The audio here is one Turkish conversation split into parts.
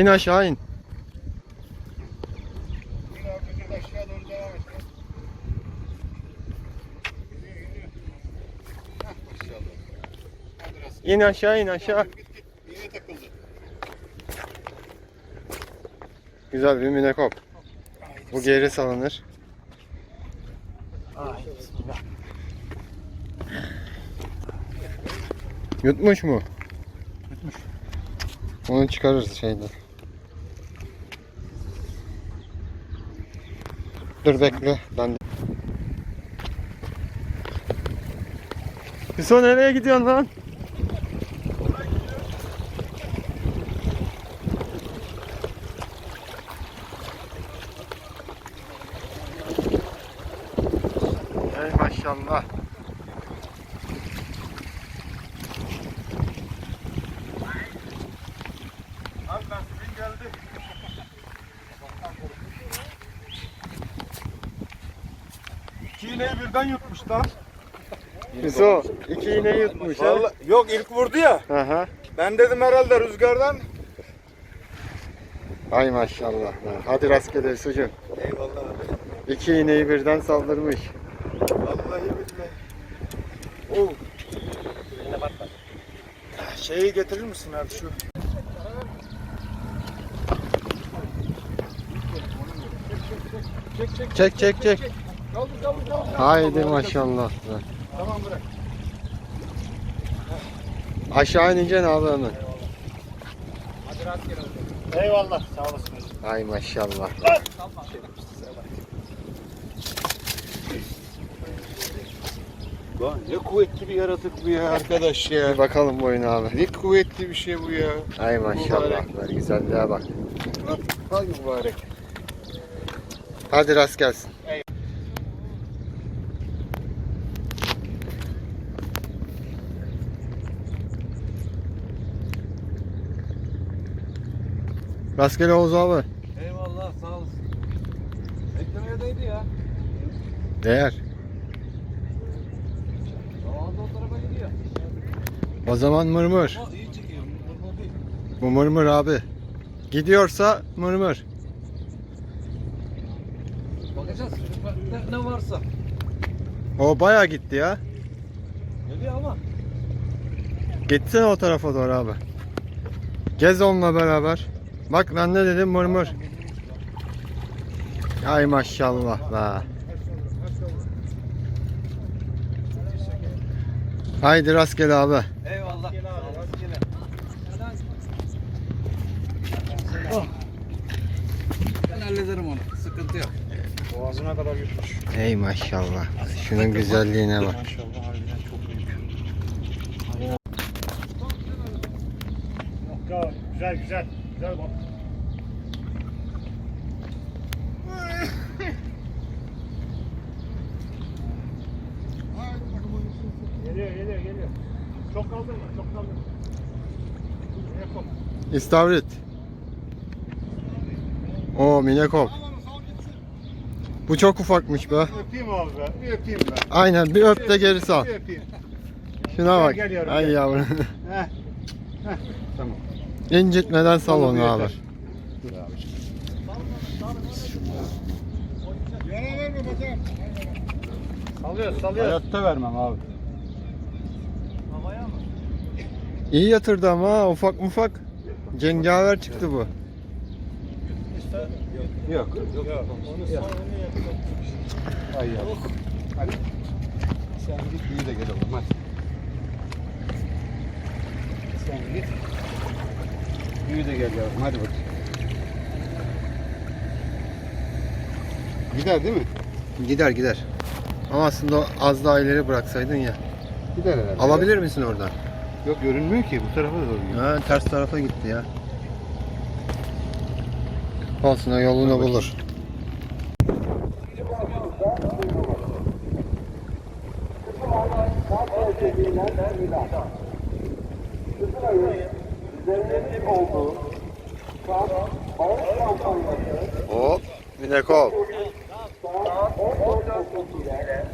İn aşağı in. İn aşağı in aşağı. Güzel bir minekop. Bu geri salınır. Yutmuş mu? Yutmuş. Onu çıkarırız şeyden. Dur bekle. Ben Hüso nereye gidiyorsun lan? Ey maşallah. İki iğneyi birden yutmuş lan. Hüso iki iğneyi yutmuş ha. Vallahi, yok ilk vurdu ya. Aha. Ben dedim herhalde rüzgardan. Ay maşallah. Hadi rastgele Hüsocuğum. Eyvallah abi. İki iğneyi birden saldırmış. Vallahi billahi. Oh. Şeyi getirir misin abi şu? Çek çek. Çek çek çek. Haydi maşallah. Tamam bırak. Aşağı ineceksin abi hemen. Eyvallah sağ olasın. Ay maşallah. Lan ne kuvvetli bir yaratık bu ya arkadaş ya. Bir bakalım boyuna abi. Ne kuvvetli bir şey bu ya. Ay maşallah. Ver güzelliğe bak. Hay mübarek. Hadi rast gelsin. Rastgele Oğuz abi. Eyvallah sağ olasın. Beklemeye değdi ya. Değer. Ağzı o tarafa gidiyor. O zaman mırmır. Ama iyi çekiyor. Normal değil. Bu mırmır abi. Gidiyorsa mırmır. Bakacağız. Ne, ne varsa. O baya gitti ya. Geliyor ama. Gitsene o tarafa doğru abi. Gez onunla beraber. Bak ben ne dedim mırmır. Ay maşallah be. Haydi rastgele abi. Eyvallah. Oh. Ben hallederim onu. Sıkıntı yok. Boğazına kadar yutmuş. Ey maşallah. Şunun güzelliğine bak. Maşallah harbiden çok büyük. Güzel güzel. Güzel bak. Geliyor geliyor geliyor. Çok kaldırma çok kaldırma. Yapalım. İstavrit. O minekop. Bu çok ufakmış be. Öpeyim abi be. Bir öpeyim be. Aynen bir öp de geri sal. Bir öpeyim. Şuna bak. Gel, Ay gel. yavrum. Heh. Heh. Tamam. İncitmeden sal Tamam, onu yeter. abi. Bacağım. Salıyoruz salıyoruz. Hayatta vermem abi. Havaya mı? İyi yatırdı ama ha, ufak mufak. Cengaver çıktı bu. Yok. Yok. Yok. Onu Ay ya. Hadi. Sen git büyü de gel oğlum hadi. Sen git. Büyü de gel yavrum hadi bakayım. Gider değil mi? Gider gider. Ama aslında az daha ileri bıraksaydın ya. Gider herhalde. Alabilir misin oradan? Yok görünmüyor ki bu tarafa doğru gidiyor. Ha, ters tarafa gitti ya. Olsun o yolunu bulur verilenin olduğu saat 10 kampanyası Hop Minekov. saat 10.30 ile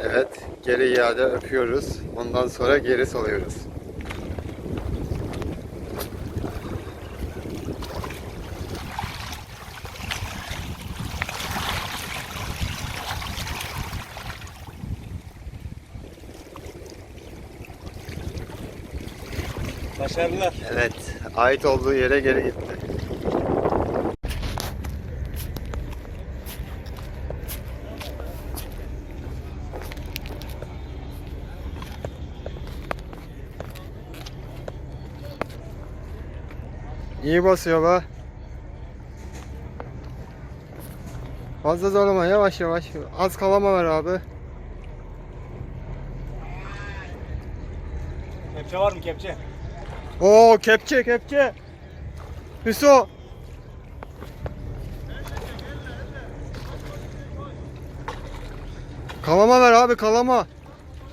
Evet, geri iade öpüyoruz. Ondan sonra geri salıyoruz. Başarılar. Evet, ait olduğu yere geri gitti. İyi basıyor be. Fazla zorlama yavaş yavaş. Az kalama ver abi. Kepçe var mı kepçe? Oo kepçe kepçe. Hüso. Kalama ver abi kalama.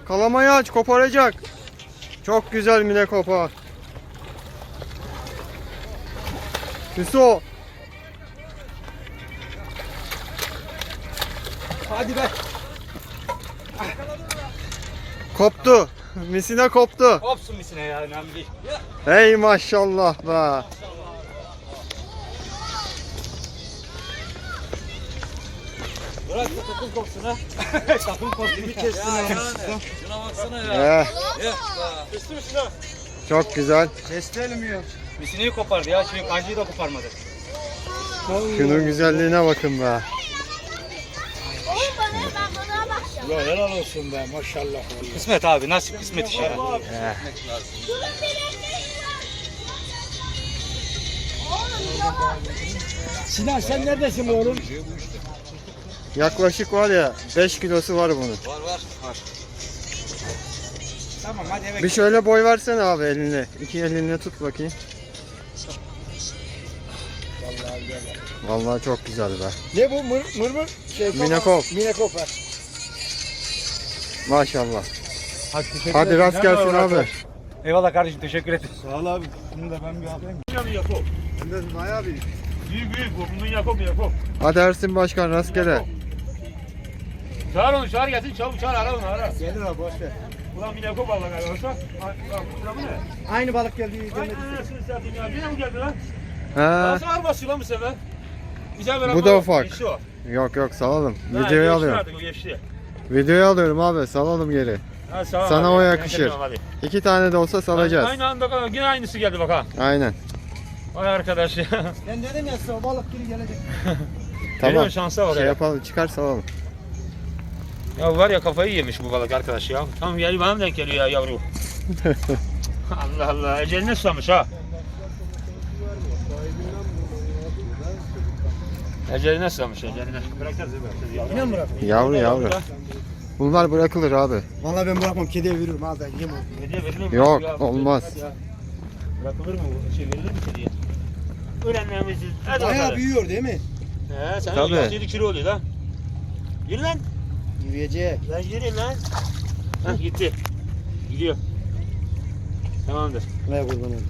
Kalamayı aç koparacak. Çok güzel mine kopa. Hüso. Hadi be. Koptu. Misine koptu. Kopsun misine ya önemli değil. Hey maşallah be. Bırak da takım kopsun ha. takım kopsun. Bir kessin ha. Şuna baksana ya. Eh, Ya. Kesti mi şuna? çok güzel. Kesti elimi Misineyi kopardı ya. Şey, kancayı da koparmadı. Şunun güzelliğine bakın be. Oğlum bana ben bana. Ya helal olsun be maşallah. Kısmet abi nasip kısmet işe. Durun bir Oğlum yok. Sinan sen neredesin oğlum? Yaklaşık var ya 5 kilosu var bunun. Var var. Var. Tamam hadi eve Bir şöyle boy versene abi elinle. İki elinle tut bakayım. Vallahi çok güzel be. Ne bu mır mır mır? Şey, Minekop. Minekop var. Maşallah. Hadi, teşekkür Hadi ederim. rast gelsin var abi. Eyvallah kardeşim teşekkür ederim. Sağ ol abi. Bunu da ben bir alayım. Benden bayağı büyük. Büyük büyük bu. Bunun Yakup Yakup. Hadi Ersin Başkan rastgele. Çağır onu çağır gelsin çabuk çağır ara onu ara. Gelir abi boş ver. Ulan bir Yakup Allah galiba. Bu ne? Aynı balık geldi. Ay anasını satayım ya. Yine mi geldi lan? He. Nasıl ağır basıyor lan bu sefer? Güzel böyle Bu da ufak. Yok yok salalım. Ha, Videoyu geçti alıyorum. artık, o geçti. Videoyu alıyorum abi salalım geri. Ha, sağ ol Sana hadi. o yakışır. hadi. İki tane de olsa salacağız. Aynı anda yine aynısı geldi bak ha. Aynen. Vay arkadaş ya. Ben dedim ya size o balık geri gelecek. Tamam. Geliyor şansa bak Şey ya. yapalım çıkar salalım. Ya var ya kafayı yemiş bu balık arkadaş ya. Tam geliyor bana mı denk geliyor ya yavru. Allah Allah. Eceline susamış ha. Eceline susamış eceline. Bırakacağız değil mi? Yavru. Yine mi bırak? Yavru yavru. Bunlar bırakılır abi. Valla ben bırakmam kediye veririm da yiyeyim onu. Hediye verilir mi? Yok, Ya, olmaz. ya. Bırakılır mı bu? Şey verilir mi hediye? Öğrenmemiz. Hadi Bayağı bakalım. büyüyor değil mi? He sen Tabii. 6-7 kilo oluyor lan. Yürü lan. Yürüyecek. Lan yürü lan. Hah gitti. Gidiyor. Tamamdır. Ne kurban olayım.